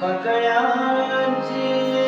帕格亚吉。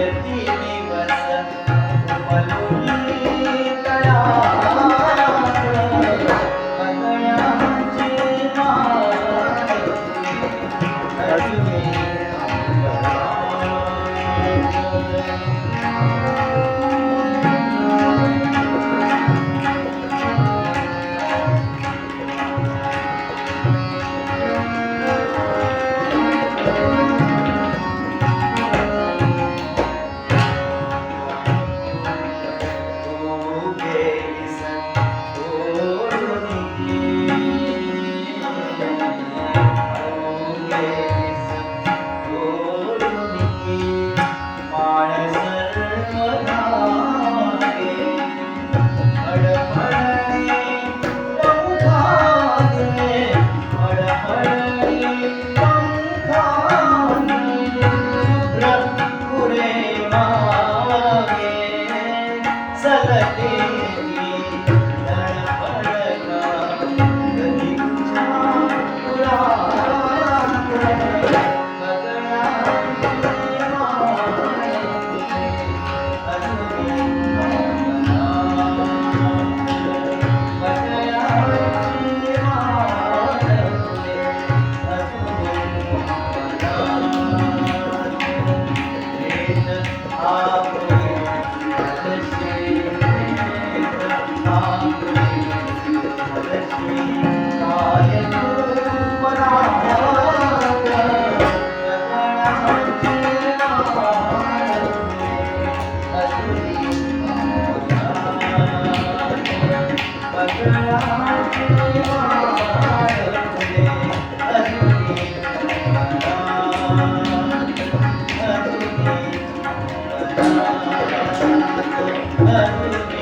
ప్రతి నివస மாவாகே சலதே Thank you.